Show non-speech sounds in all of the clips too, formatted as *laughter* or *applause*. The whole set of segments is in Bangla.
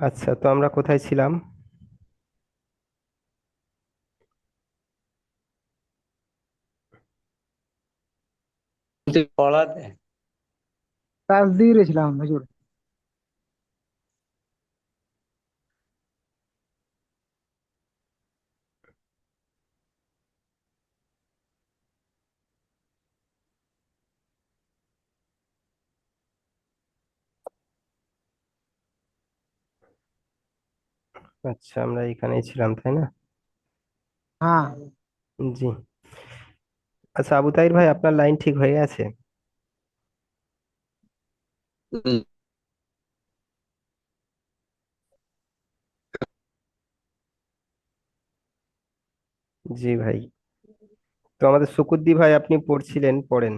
আচ্ছা তো আমরা কোথায় ছিলাম? তাজদিরে পড়াতে? তাসদিরে গেছিলাম হুজুর। আচ্ছা আমরা এখানেই ছিলাম তাই না? হ্যাঁ। জি। আচ্ছা আবু তাইর ভাই আপনার লাইন ঠিক হয়ে আছে জি ভাই। তো আমাদের সুকুদ্দি ভাই আপনি পড়ছিলেন পড়েন।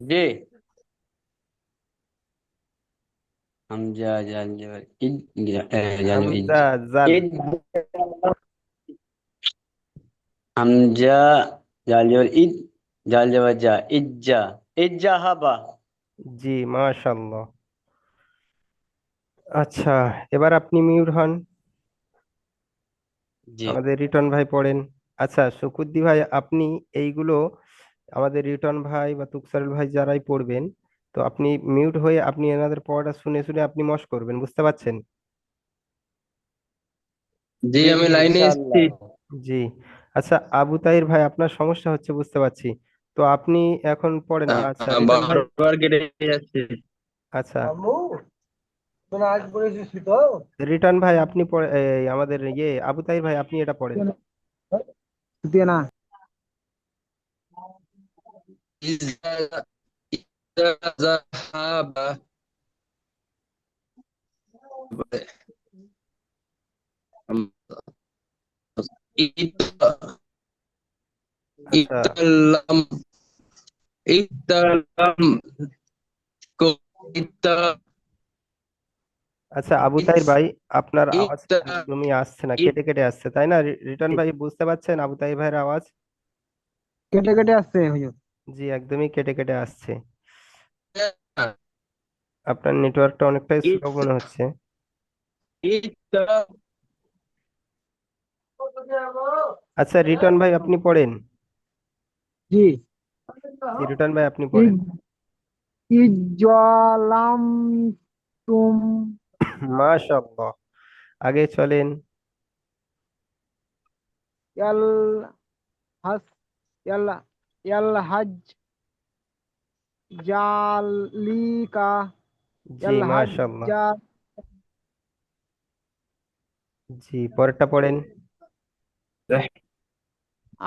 জি। ইদ হামজা জাল ইদ জাল জা ইজ্জা ইজ্জা হাবা জি মাশাল্লাহ আচ্ছা এবার আপনি মিউট হন জি আমাদের রিটন ভাই পড়েন আচ্ছা সুকুদ্দি ভাই আপনি এইগুলো আমাদের রিটন ভাই বা তুকসারুল ভাই যারাই পড়বেন তো আপনি মিউট হয়ে আপনি এনাদের পড়াটা শুনে শুনে আপনি মশ করবেন বুঝতে পারছেন? জি আমি লাইনে এসেছি। জি আচ্ছা আবু তাহির ভাই আপনার সমস্যা হচ্ছে বুঝতে পারছি। তো আপনি এখন পড়েন আচ্ছা। আচ্ছা। রিটার্ন ভাই আপনি আমাদের ইয়ে আবু তাহির ভাই আপনি এটা পড়েন। না। ذهب إذا আচ্ছা إذا لم إذا لم إذا আচ্ছা আবু তাহির ভাই আপনার আওয়াজ إذا একদমই আসছে না কেটে কেটে আসছে তাই না রিটন ভাই বুঝতে পারছেন আবু তাহির ভাইয়ের আওয়াজ কেটে কেটে আসছে হুজুর জি একদমই কেটে কেটে আসছে আপনার নেটওয়ার্কটা অনেকটাই স্লো মনে হচ্ছে। আচ্ছা রিটার্ন ভাই আপনি পড়েন। জি। রিটার্ন ভাই আপনি পড়েন। ইজ্জালাম তুম মাশাআল্লাহ। আগে চলেন। ইয়াল হাস ইয়াল ইয়াল হাজ জালিকা জি মাশাআল্লাহ। জি পরেরটা পড়েন।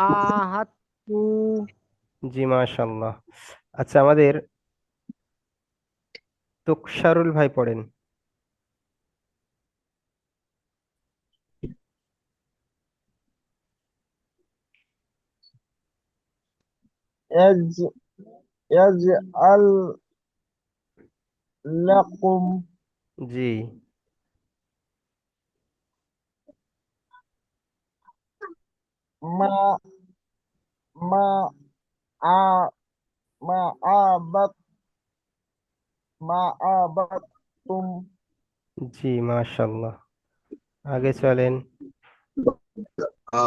আহাতু। জি মাশাআল্লাহ। আচ্ছা আমাদের তুকসারুল ভাই পড়েন। يج ইয়াজআল লাকুম জি মা মা আ মা আবাত মা আবাতুম জি মাশাআল্লাহ আগে চলেন আ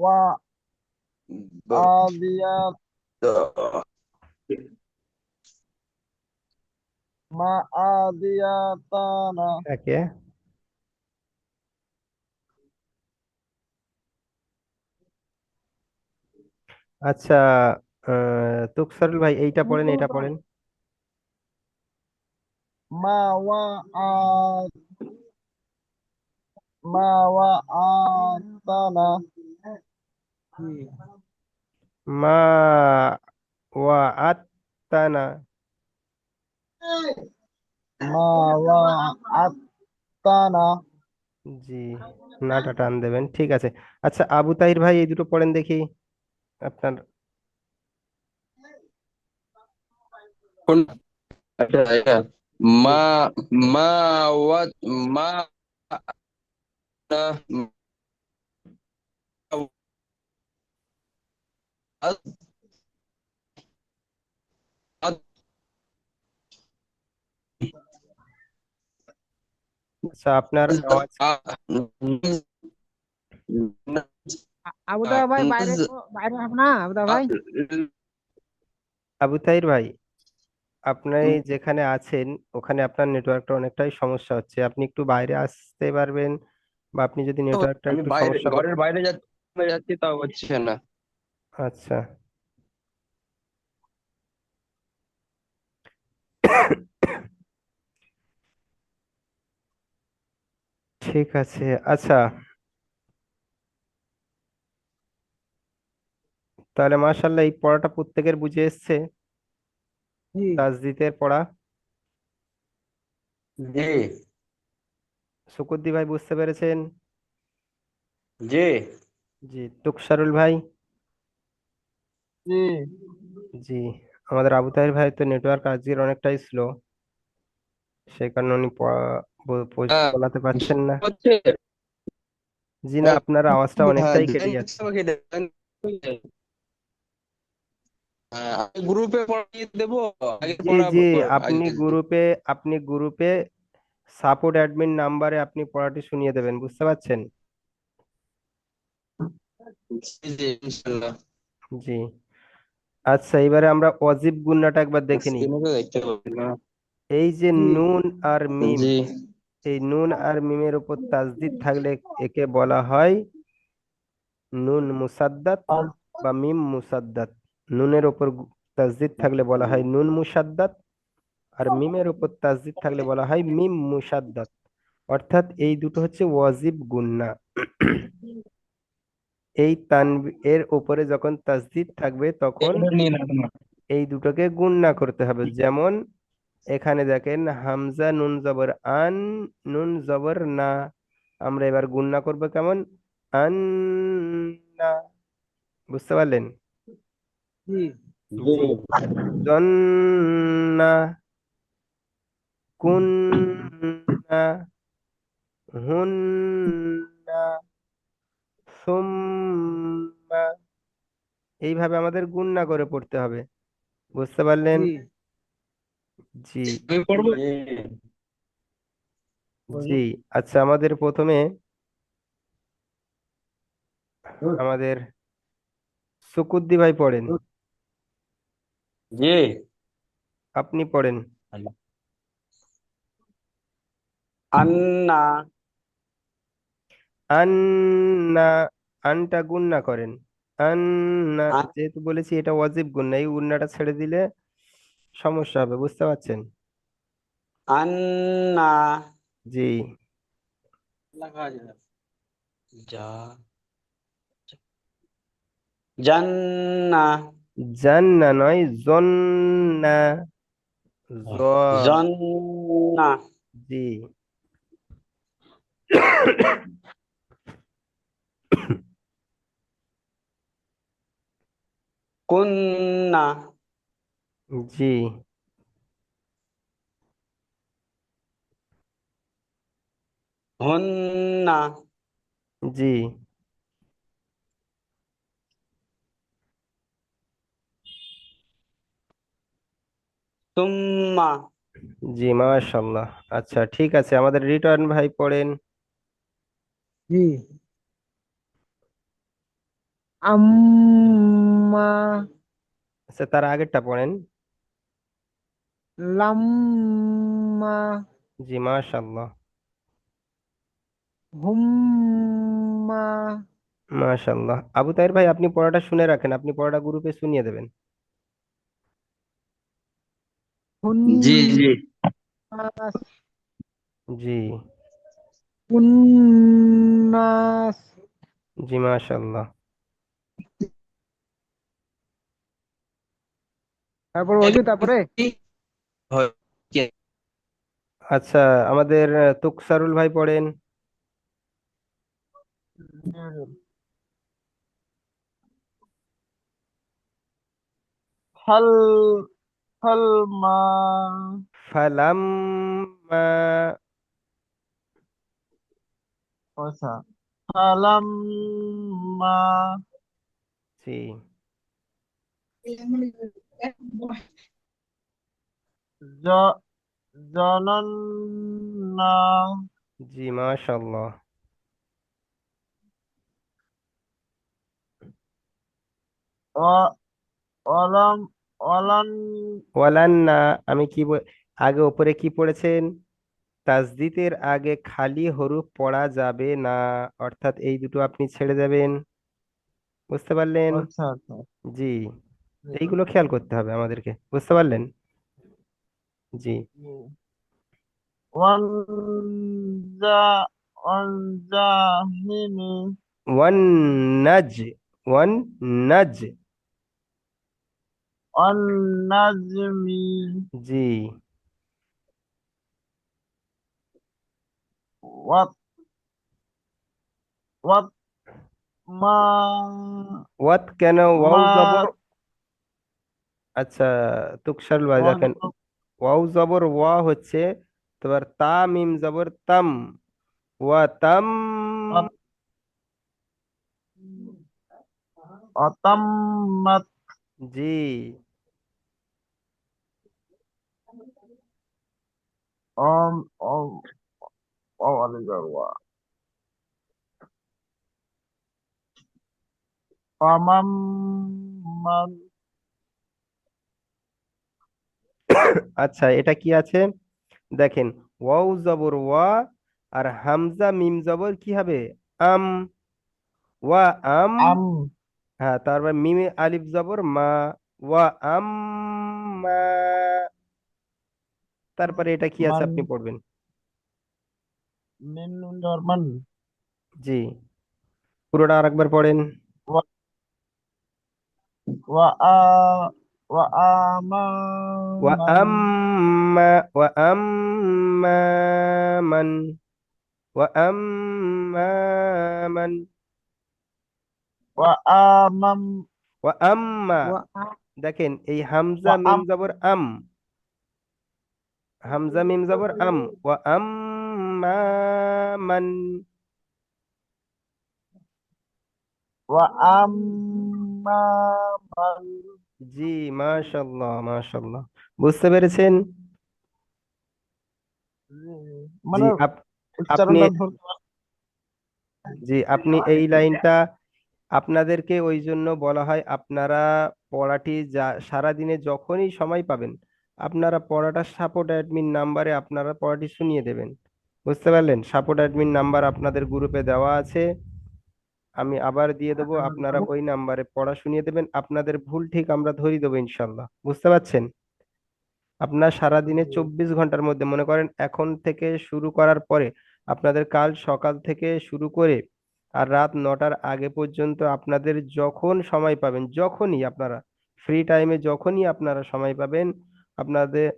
wa Adiyat ma'adiyatana okay আচ্ছা তুকসারুল ভাই এইটা পড়েন এটা পড়েন। মা ওয়া ما وعد ما وعدتنا মা ওয়াআত্তানা ما وعدتنا জি নাটা টান দেবেন ঠিক আছে আচ্ছা আবু তাহির ভাই এই দুটো পড়েন দেখি আপনার কোন আচ্ছা এটা মা মা ওয়াত মা আচ্ছা আপনার আওয়াজ আবুদা ভাই বাইরে বাইরে না আবুদা ভাই? আবু তাইর ভাই আপনি যেখানে আছেন ওখানে আপনার নেটওয়ার্কটা অনেকটাই সমস্যা হচ্ছে। আপনি একটু বাইরে আসতে পারবেন বা আপনি যদি নেটওয়ার্কটা একটু বাইরে সমস্যা ঘরের বাইরে যাচ্ছি যাচ্ছি তাও হচ্ছে না। আচ্ছা। ঠিক আছে আচ্ছা। তাহলে মাশাআল্লাহ এই পড়াটা প্রত্যেকের বুঝে এসছে। জি। তাজদিদের পড়া। জি। শুকুদ্দি ভাই বুঝতে পেরেছেন? জি। জি তুকসারুল ভাই? জি। জি আমাদের আবু তাহের ভাই তো নেটওয়ার্ক আজকের অনেকটাই স্লো সেই কারণে উনি পড়া- ব- ব- হ্যাঁ। পারছেন না। জি না আপনার আওয়াজটা অনেকটাই কেটে যাচ্ছে। হ্যাঁ, গ্রুপে পড়িয়ে দেবো? জি জি আপনি গ্রুপে আপনি গ্রুপে সাপোর্ট অ্যাডমিন নাম্বারে আপনি পড়াটি শুনিয়ে দেবেন বুঝতে পারছেন? জি আচ্ছা এবারে আমরা অজীব গুন্নাটা একবার দেখে নিই। এই যে নুন আর মিম এই নুন আর মিমের উপর তাজদিদ থাকলে একে বলা হয় নুন মুসাদ্দাত বা মিম মুসাদ্দাত। নুনের উপর তাজদিদ থাকলে বলা হয় নুন মুসাদ্দাত। আর মিমের উপর তাসদিদ থাকলে বলা হয় মিম মুসাদ্দাত অর্থাৎ এই দুটো হচ্ছে ওয়াজিব গুন্না। *coughs* এই তান এর উপরে যখন তাসদিদ থাকবে তখন। এই দুটোকে গুণনা করতে হবে। যেমন এখানে দেখেন হামজা নুন জবর আন নুন জবর না। আমরা এবার গুণনা করব কেমন? আন না। বুঝতে পারলেন? জন্না। কুন্না হুন্না সুম্মা। এইভাবে আমাদের গুণনা করে পড়তে হবে। বুঝতে পারলেন? জি। জি। জি। জি। আচ্ছা আমাদের প্রথমে আমাদের সুকুদ্দি ভাই পড়েন। জি। আপনি পড়েন। আন্না। আন্না আনটা গুণনা করেন। আন্না যেহেতু বলেছি এটা ওয়াজিব গুণনা এই গুণনাটা ছেড়ে দিলে সমস্যা হবে বুঝতে পারছেন? আন্না। জি। যা। জান্না। জান্না নয় জন্না। জন্না। জি। কুন্না জি হুন্না জি তুম্মা জি মাশাল্লাহ আচ্ছা ঠিক আছে আমাদের রিটার্ন ভাই পড়েন। জি। আম্মা। আচ্ছা তার আগেরটা পড়েন। লাম্মা। জি মাশাল্লাহ হুম্মা। মাশাল্লাহ আবু তাহের ভাই আপনি পড়াটা শুনে রাখেন। আপনি পড়াটা গ্রুপে শুনিয়ে দেবেন। জি জি। জি। হুন্নাস জি মাশাল্লাহ তারপর অজু তারপরে? আচ্ছা আমাদের তুকসারুল ভাই পড়েন। হাল হাল মা ফালাম্মা। আচ্ছা হালাম মা জি জ জি মাশাল্লাহ অ অলম অলন। ওয়ালান্না আমি কি আগে উপরে কি পড়েছেন? তাসদিদের আগে খালি হরফ পড়া যাবে না? অর্থাৎ এই দুটো আপনি ছেড়ে দেবেন। বুঝতে পারলেন? আচ্ছা আচ্ছা। জি। এইগুলো খেয়াল করতে হবে আমাদেরকে। বুঝতে পারলেন? জি। ওয়ান নাজ ওয়ান ওয়ান্নাজমি জি। ওয়াত ওয়াত মা ওয়াত কেন ওয়াও মা জবর আচ্ছা তুকসারুল ভাই দেখেন। ওয়াও জবর ওয়া হচ্ছে তোমার তা মিম জবর তাম। ওয়া তাম। অতাম্মাত জি। অম অম অ আলিজার ওয়া অমাম্মান আচ্ছা এটা কি আছে? দেখেন ওয়াও জবর ওয়া আর হামজা মিম জবর কি হবে? আম ওয়া আম। আম। হ্যাঁ তারপর মিমে আলিফ জবর মা ওয়া আম মা। তারপরে এটা কি আছে? আপনি পড়বেন। মিন নুন জবর মান জি পুরোটা আরেকবার পড়েন ওয়া ওয়া আ ওয়া আমা ওয়া মান আম্মা ওয়া আম্মা মান ওয়া আম্মা মান ওয়া আমাম ওয়া আম্মা ওয়া আ- দেখেন এই হামজা ওয়া মিম আম জবর আম হামজা মিম জবর আম ওয়া আম্মা মান ওয়া আম্মা মান জি মাশাল্লাহ মাশাল্লাহ বুঝতে পেরেছেন? মানে আপনি জি আপনি এই লাইনটা আপনাদেরকে ওই জন্য বলা হয় আপনারা পড়াটি যা সারাদিনে যখনই সময় পাবেন আপনারা পড়াটা সাপোর্ট অ্যাডমিন নাম্বারে আপনারা পড়াটি শুনিয়ে দেবেন। বুঝতে পারলেন? সাপোর্ট অ্যাডমিন নাম্বার আপনাদের গ্রুপে দেওয়া আছে। আমি আবার দিয়ে দেবো আপনারা ওই নাম্বারে পড়া শুনিয়ে দেবেন। আপনাদের ভুল ঠিক আমরা ধরিয়ে দেবো ইনশাল্লাহ। বুঝতে পারছেন? আপনার সারাদিনে চব্বিশ ঘণ্টার মধ্যে মনে করেন এখন থেকে শুরু করার পরে আপনাদের কাল সকাল থেকে শুরু করে আর রাত নটার আগে পর্যন্ত আপনাদের যখন সময় পাবেন যখনই আপনারা ফ্রি টাইমে যখনই আপনারা সময় পাবেন আপনাদের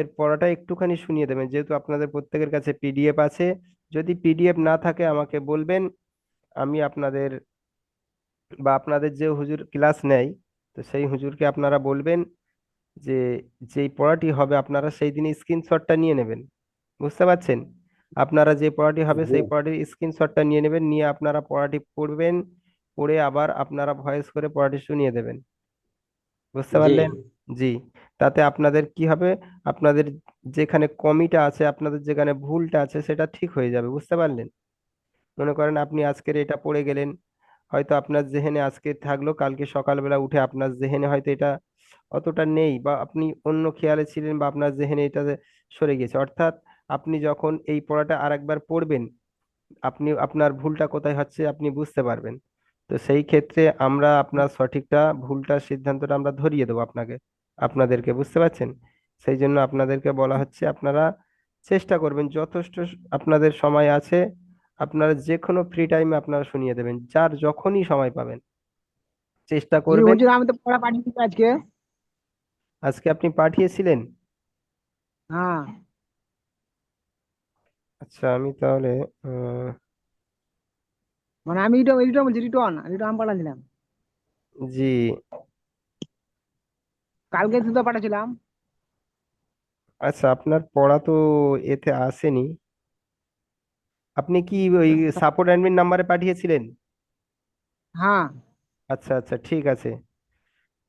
এর পড়াটা একটুখানি শুনিয়ে দেবেন। যেহেতু আপনাদের প্রত্যেকের কাছে পিডিএফ আছে যদি পিডিএফ না থাকে আমাকে বলবেন আমি আপনাদের বা আপনাদের যে হুজুর ক্লাস নেয় তো সেই হুজুরকে আপনারা বলবেন যে যেই পড়াটি হবে আপনারা সেই দিন স্ক্রিনশটটা নিয়ে নেবেন। বুঝতে পারছেন? আপনারা যে পড়াটি হবে সেই পড়াটির স্ক্রিনশটটা নিয়ে নেবেন নিয়ে আপনারা পড়াটি পড়বেন পড়ে আবার আপনারা ভয়েস করে পড়াটি শুনিয়ে দেবেন। বুঝতে পারলেন? জি। তাতে আপনাদের কি হবে? আপনাদের যেখানে কমিটা আছে, আপনাদের যেখানে ভুলটা আছে, সেটা ঠিক হয়ে যাবে, বুঝতে পারলেন? মনে করেন আপনি আজকের এটা পড়ে গেলেন, হয়তো আপনার জেহেনে আজকে থাকল, কালকে সকালবেলা উঠে আপনার জেহেনে হয়তো এটা অতটা নেই, বা আপনি অন্য খেয়ালে ছিলেন বা আপনার জেহেনে এটা সরে গেছে। অর্থাৎ আপনি যখন এই পড়াটা আরেকবার পড়বেন, আপনি, আপনার ভুলটা কোথায় হচ্ছে আপনি বুঝতে পারবেন। তো সেই ক্ষেত্রে আমরা আপনার সঠিকটা ভুলটা সিদ্ধান্তটা আমরা ধরিয়ে দেবো আপনাকে। আপনাদেরকে বুঝতে পারছেন? সেই জন্য আপনাদেরকে বলা হচ্ছে আপনারা চেষ্টা করবেন যথেষ্ট আপনাদের সময় আছে আপনারা যে কোনো ফ্রি টাইমে আপনারা শুনিয়ে দেবেন যার যখনই সময় পাবেন। চেষ্টা করবেন। আমি তো পড়া পাঠিয়েছি আজকে। আজকে আপনি পাঠিয়েছিলেন? হ্যাঁ। আচ্ছা আমি তাহলে মানে আমি রিটার্ন রিটার্ন বলছি রিটার্ন পাঠাচ্ছিলাম জি। কালকে তো পাঠাচ্ছিলাম আচ্ছা আপনার পড়া তো এতে আসেনি। আপনি কি ওই সাপোর্ট অ্যাডমিন নাম্বারে পাঠিয়েছিলেন? হ্যাঁ। আচ্ছা আচ্ছা ঠিক আছে।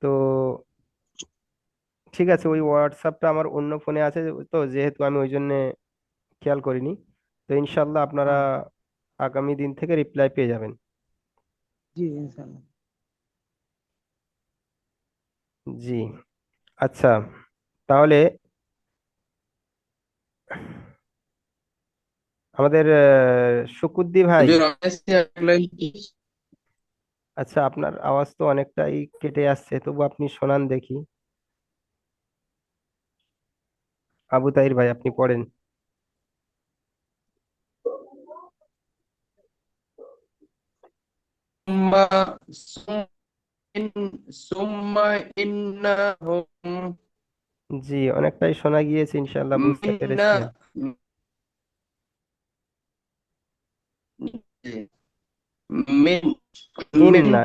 তো ঠিক আছে ওই হোয়াটসঅ্যাপটা আমার অন্য ফোনে আছে তো যেহেতু আমি ওই জন্যে খেয়াল করিনি। তো ইনশাল্লাহ আপনারা আগামী দিন থেকে রিপ্লাই পেয়ে যাবেন। জি ইনশাআল্লাহ জি। আচ্ছা তাহলে আমাদের আহ, শুকুদ্দি ভাই। আচ্ছা আপনার আওয়াজ তো অনেকটাই কেটে আসছে তবু আপনি শোনান দেখি। আবু তাহির ভাই আপনি পড়েন। ইন্নাহুম জি অনেকটাই শোনা গিয়েছে ইনশাল্লাহ বুঝতে পেরেছি। মিন মিন্না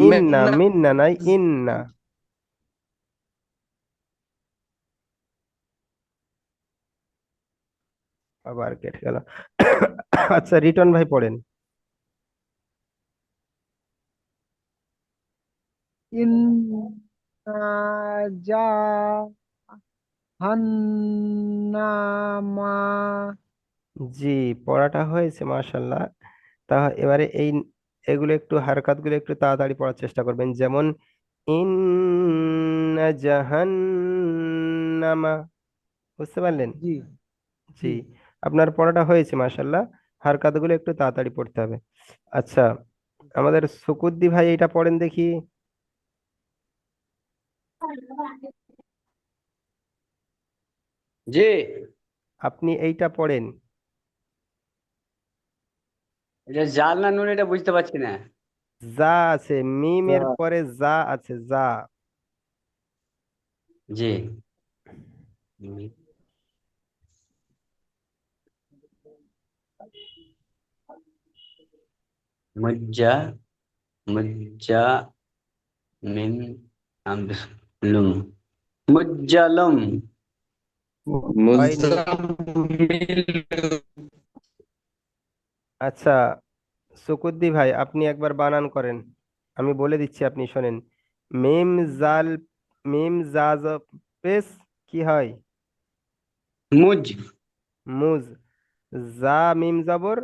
মিন্না। মিন্না নাই ইন্না। আবার কেটে গেল। আচ্ছা রিটন ভাই পড়েন। ইন্না জা হান্নামা জি পড়াটা হয়েছে মাশাল্লাহ তা এবারে এই এগুলো একটু হারকাতগুলো একটু তাড়াতাড়ি পড়ার চেষ্টা করবেন। যেমন ইন্না জাহান্নামা বুঝতে পারলেন? জি। জি আপনার পড়াটা হয়েছে মাশাল্লাহ হারকাতগুলো একটু তাড়াতাড়ি পড়তে হবে। আচ্ছা আমাদের সুকুদ্দি ভাই এটা পড়েন দেখি। জি আপনি এইটা পড়েন এটা জাল না নুন এটা বুঝতে পারছি না যা আছে মিমের পরে যা আছে যা জি মুজ্জা মুজ্জা মিম মুজ্জালুম আচ্ছা সুকুদ্দি ভাই আপনি একবার বানান করেন। আমি বলে দিচ্ছি আপনি শোনেন। মিম জাল মিম জাজ পেশ কি হয়? মুজ। মুজ। জা মিম জাবর?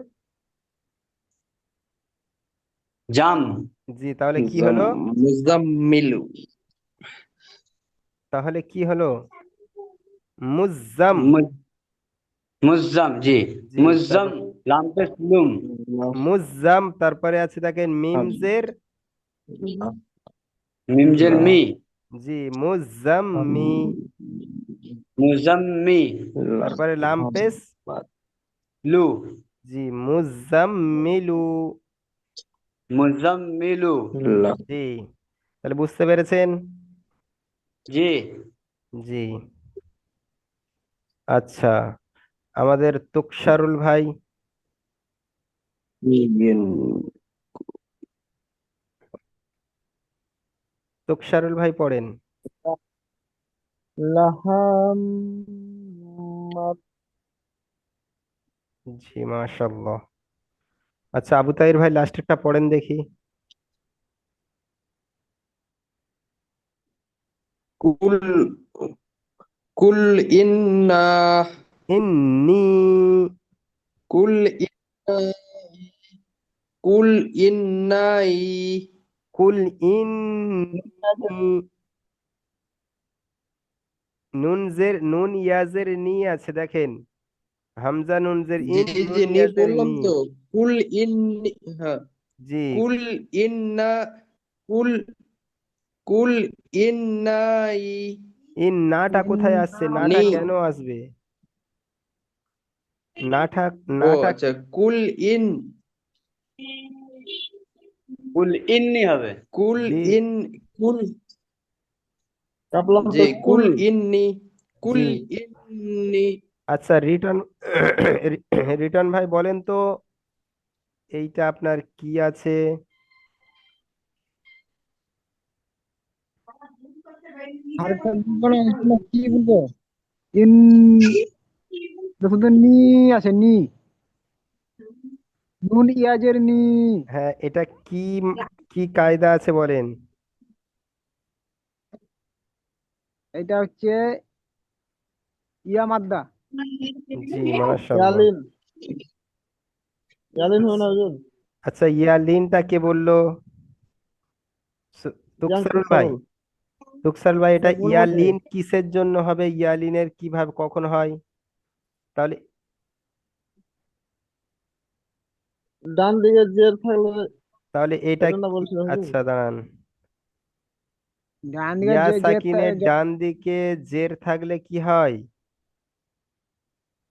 জাম। জি তাহলে কি হলো? মুজাম্মিলু তাহলে কি হলো? মুজ্জাম। মুজ- মুজ্জাম জি। জি, মুজ্জাম লাম পেশ লুম। মুজ্জাম তারপরে আছে দেখেন মিম জের মিমজের মি। জি মুজ্জাম্মি মুজাম্মি তারপরে লাম পেশ লু। জি মুজ্জাম্মিলু মুজাম্মিলু জি। তাহলে বুঝতে পেরেছেন? জি। জি। আচ্ছা আমাদের তুকসারুল ভাই। তুকসারুল ভাই পড়েন। লাহাম জি মাশাআল্লাহ। আচ্ছা আবু তাহির ভাই লাস্টেরটা পড়েন দেখি। কুল কুল ইন্না ইন্নি কুল ইন্না কুল ইন্নাই কুল ইন্নি নুন জের নুন ইয়াজের নি আছে দেখেন। হামজা নুন জের জি ইন জি নুন নি বললাম তো কুল ইন্নি হ্যাঁ। জি। কুল ইন্না কুল কুল ইন্নাই এই নাটা কোথায় আসছে? নাটা কেন আসবে? নাটা নাটা আচ্ছা কুল ইন কুল ইন্নি হবে। কুল ইন কুল জি কুল ইন্নি কুল। ইন্নি। আচ্ছা রিটার্ন রিটার্ন ভাই বলেন তো এইটা আপনার কি আছে? আর কি বলব? ইন নি আছে নি। নুন ইয়াজের নি। হ্যাঁ এটা কি কি কায়দা আছে বলেন? এটা হচ্ছে ইয়া মাদ্দা। জি মাশাআল্লাহ। ইয়ালিন। না আচ্ছা ইয়ালিনটা কে বলল? তুকসারুল ভাই। তুকসারুল ভাই এটা ইয়ালিন কিসের জন্য হবে? ইয়ালিনের কীভাবে কখন হয়? তাহলে ডান দিকে জের থাকলে তাহলে এটা আচ্ছা দাঁড়ান। ডান দিকে ইয়া সাকিনের ডান দিকে জের থাকলে কি হয়?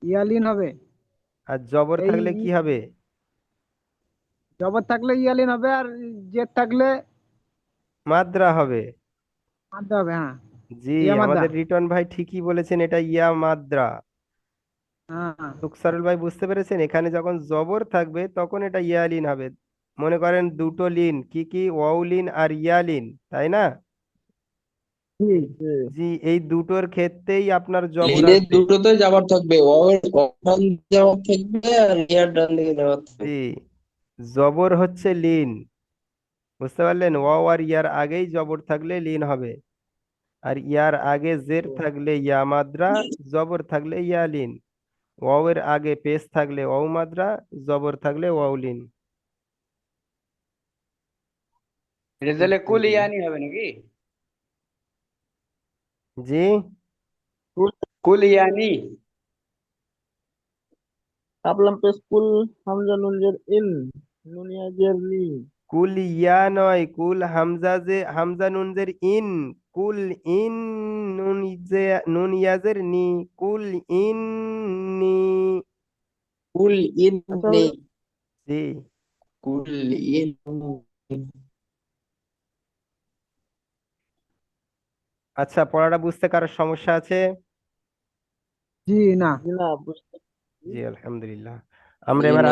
ইয়ালিন হবে। আর জবর থাকলে কি হবে? জবর থাকলে ইয়ালিন হবে আর জেদ থাকলে মাদ্রা হবে। মাদ্দা হবে হ্যাঁ। জি ইয়া মাদ্রা। আমাদের রিটন ভাই ঠিকই বলেছেন এটা ইয়া মাদ্রা। হ্যাঁ। তুকসারুল ভাই বুঝতে পেরেছেন? এখানে যখন জবর থাকবে তখন এটা ইয়ালিন হবে। মনে করেন দুটো লিন কি কি? ওয়াও লিন আর ইয়ালিন তাই না? জি। এই দুটোর ক্ষেত্রেই আপনার জবর লিনের আসবে দুটোতে যাবার থাকবে ওয়াওয়ের ডান দিকে থাকবে আর ইয়ার ডান দিকে যাবার থাকবে। জি জবর হচ্ছে লিন। বুঝতে পারলেন? ওয়াও আর ইয়ার আগেই জবর থাকলে লিন হবে। আর ইয়ার আগে জের থাকলে ইয়া মাদ্রা জবর থাকলে ইয়া লিন। ওয়াও এর আগে পেস থাকলে ওয়াও মাদ্রা জবর থাকলে ওয়াও লিন। তাহলে কুল ইয়ানি হবে নাকি? জি? কুল ইয়ানি। কাপলাম পেশ কুল হামজা নুন জের ইন নুনিয়া জের লি কুল ইয়া নয় কুল হামজা যে হামজা নুন জের ইন কুল ইন নুন যে নুন ইয়াজের নি কুল ইন্নি কুল ইন্নি জি। কুল ইন্নি আচ্ছা পড়াটা বুঝতে কারোর সমস্যা আছে? জি না। জি না বুঝতে জি আলহামদুলিল্লাহ। আমরা এবার না।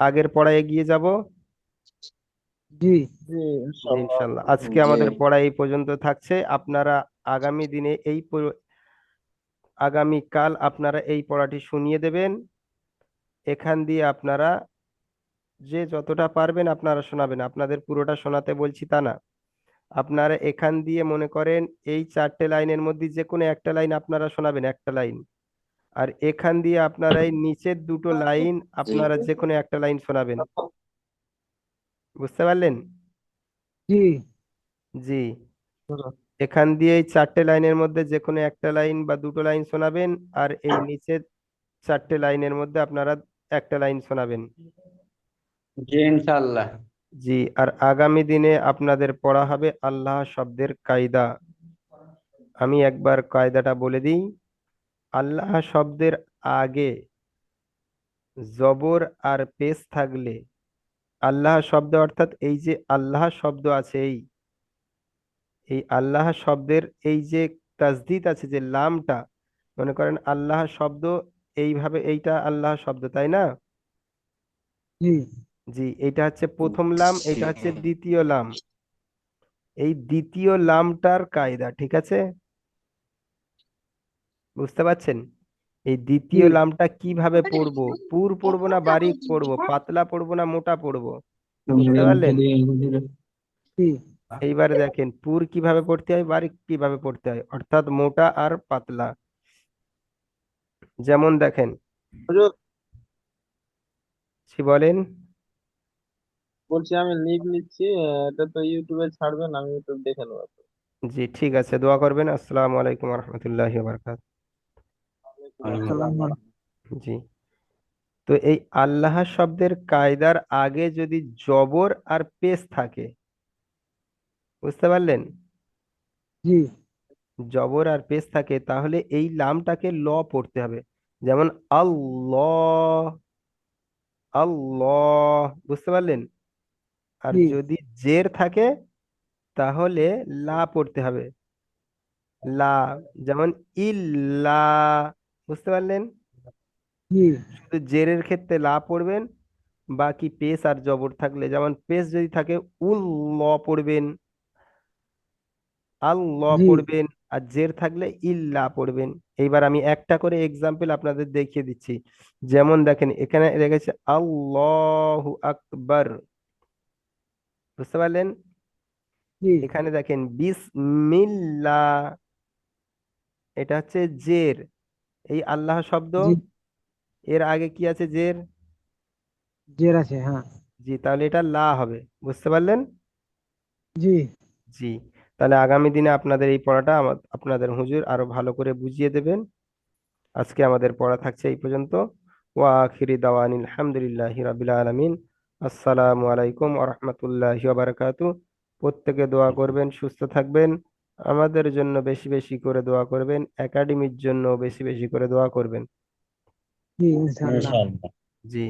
আগের পড়ায় এগিয়ে যাব। জি। জি ইনশাল্লাহ। আজকে। আমাদের পড়া এই পর্যন্ত থাকছে। আপনারা আগামী দিনে এই আগামী কাল আপনারা এই পড়াটি শুনিয়ে দেবেন। এখান দিয়ে আপনারা যে যতটা পারবেন আপনারা শোনাবেন। আপনাদের পুরোটা শোনাতে বলছি তা না। আপনারা এখান দিয়ে মনে করেন এই চারটে লাইনের মধ্যে যে কোনো একটা লাইন আপনারা শোনাবেন একটা লাইন। আর এখান দিয়ে আপনারা এই নিচের দুটো লাইন আপনারা যে কোনো একটা লাইন শোনাবেন। বুঝতে পারলেন? জি। জি। এখান দিয়ে এই চারটে লাইনের মধ্যে যে কোনো একটা লাইন বা দুটো লাইন শোনাবেন আর এই নিচের চারটে লাইনের মধ্যে আপনারা একটা লাইন শোনাবেন। জি ইনশাআল্লাহ। জি আর আগামী দিনে আপনাদের পড়া হবে আল্লাহ শব্দের কায়দা। আমি একবার কায়দাটা বলে দিই। আল্লাহ শব্দের আগে জবর আর পেশ থাকলে আল্লাহ শব্দ অর্থাৎ এই যে আল্লাহ শব্দ আছে এই এই আল্লাহ শব্দের এই যে তাসদিদ আছে যে লামটা মনে করেন আল্লাহ শব্দ এইভাবে এইটা আল্লাহ শব্দ তাই না? জি। জি এইটা হচ্ছে প্রথম লাম এটা হচ্ছে দ্বিতীয় লাম। এই দ্বিতীয় লামটার কায়দা ঠিক আছে? বুঝতে পারছেন? এই দ্বিতীয়। লামটা কীভাবে পড়ব? পুর পড়ব না বারিক পড়ব? পাতলা পড়ব না মোটা পড়ব? বুঝতে পারলেন? এইবার দেখেন পুর কীভাবে পড়তে হয় বারিক কীভাবে পড়তে হয়? অর্থাৎ মোটা আর পাতলা। যেমন দেখেন। বলেন। বলছি আমি লিভ নিচ্ছি এটা তো ইউটিউবে ছাড়বেন আমি একটু দেখে নেব। জি ঠিক আছে দোয়া করবেন। আসসালামু আলাইকুম রহমতুল্লাহি বারাকাত জি। তো এই আল্লাহ শব্দের কায়দার আগে যদি জবর আর পেশ থাকে বুঝতে পারলেন? জি। জবর আর পেশ থাকে তাহলে এই লামটাকে ল পড়তে হবে। যেমন আল্লাহ আল্লাহ বুঝতে পারলেন? আর জি। যদি জের থাকে তাহলে লা পড়তে হবে। লা যেমন ইল্লা বুঝতে পারলেন? শুধু জেরের ক্ষেত্রে লা পড়বেন বাকি পেস আর জবর থাকলে যেমন পেস যদি থাকে উল ল পড়বেন আল জি। পড়বেন আর জের থাকলে ইল্লা পড়বেন। এইবার আমি একটা করে এক্সাম্পল আপনাদের দেখিয়ে দিচ্ছি। যেমন দেখেন এখানে রেখেছে আল্লাহু আকবার। বুঝতে পারলেন? এখানে দেখেন বিসমিল্লাহ এটা হচ্ছে জের। এই আল্লাহ শব্দ জি। এর আগে কি আছে? জের? জের আছে হ্যাঁ। জি তাহলে এটা লা হবে বুঝতে পারলেন? জি। জি তাহলে আগামী দিনে আপনাদের এই পড়াটা আপনাদের হুজুর আরও ভালো করে বুঝিয়ে দেবেন। আজকে আমাদের পড়া থাকছে এই পর্যন্ত। ওয়া আখিরি দাওয়ানিল হামদুলিল্লাহি রাব্বিল আলামিন। আসসালামু আলাইকুম ওয়া রাহমাতুল্লাহি ওয়া বারাকাতু প্রত্যেকে দোয়া করবেন সুস্থ থাকবেন। আমাদের জন্য বেশি বেশি করে দোয়া করবেন একাডেমির জন্য বেশি বেশি করে দোয়া করবেন। জি ইনশাআল্লাহ। ইনশাআল্লাহ। জি।